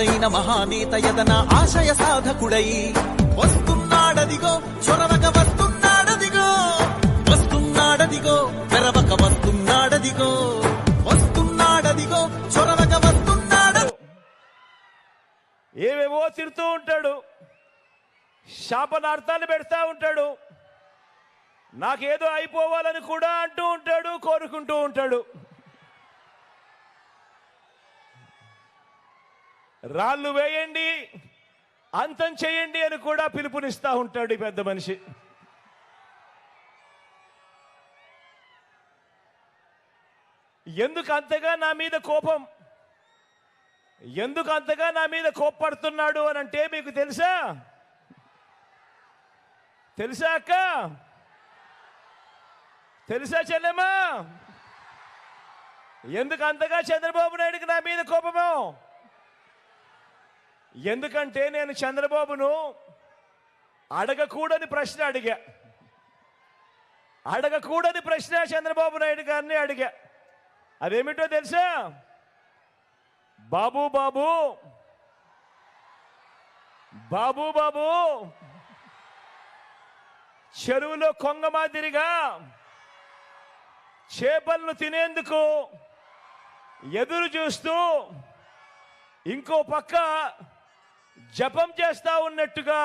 మహావీరుడైన మహానేత యదన ఆశయ సాధకుడై. వస్తున్నాడదిగో చొరవక వస్తున్నాడదిగో. వస్తున్నాడదిగో తెరవక వస్తున్నాడదిగో. వస్తున్నాడదిగో చొరవక వస్తున్నాడు ఏవేవో తిడుతూ ఉంటాడు. శాపనార్థాలు పెడతా ఉంటాడు. నాకేదో అయిపోవాలని కూడా అంటూ ఉంటాడు కోరుకుంటూ ఉంటాడు. రాళ్ళు వేయండి అంతం చేయండి అని కూడా పిలుపునిస్తా ఉంటాడు ఈ పెద్ద మనిషి. ఎందుకు అంతగా నా మీద కోపం? ఎందుకు అంతగా నా మీద కోప్పడుతున్నాడు అని అంటే మీకు తెలుసా? తెలుసా అక్క? తెలుసా చెల్లెమ్మా? ఎందుకు అంతగా చంద్రబాబు నాయుడికి నా మీద కోపమో? ఎందుకంటే నేను చంద్రబాబును అడగకూడని ప్రశ్న అడిగా. అడగకూడని ప్రశ్న చంద్రబాబు నాయుడు గారిని అడిగా. అదేమిటో తెలుసా? బాబు బాబు బాబు బాబు చెరువులో కొంగ మాదిరిగా చేపలను తినేందుకు ఎదురు చూస్తూ ఇంకో పక్క జపం చేస్తా ఉన్నట్టుగా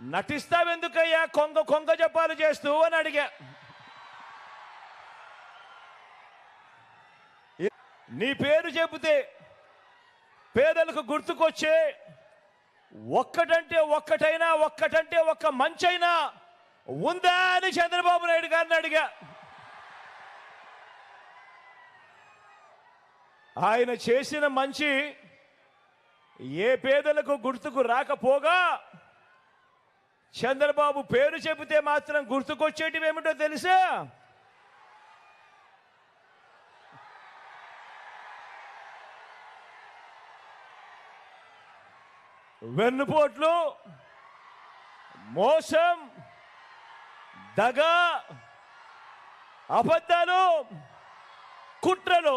నటిస్తావెందుకయ్యా? కొంగ కొంగ జపాలు చేస్తూ అని అడిగా. నీ పేరు చెబితే పేదలకు గుర్తుకొచ్చే ఒక్కటంటే ఒక్కటైనా ఒక్కటంటే ఒక్క మంచైనా ఉందా అని చంద్రబాబు నాయుడు గారిని అడిగా. ఆయన చేసిన మంచి ఏ పేదలకు గుర్తుకు రాకపోగా చంద్రబాబు పేరు చెబితే మాత్రం గుర్తుకొచ్చేటివి ఏమిటో తెలుసా? వెన్నుపోట్లు మోసం దగ అబద్ధాలు కుట్రలు.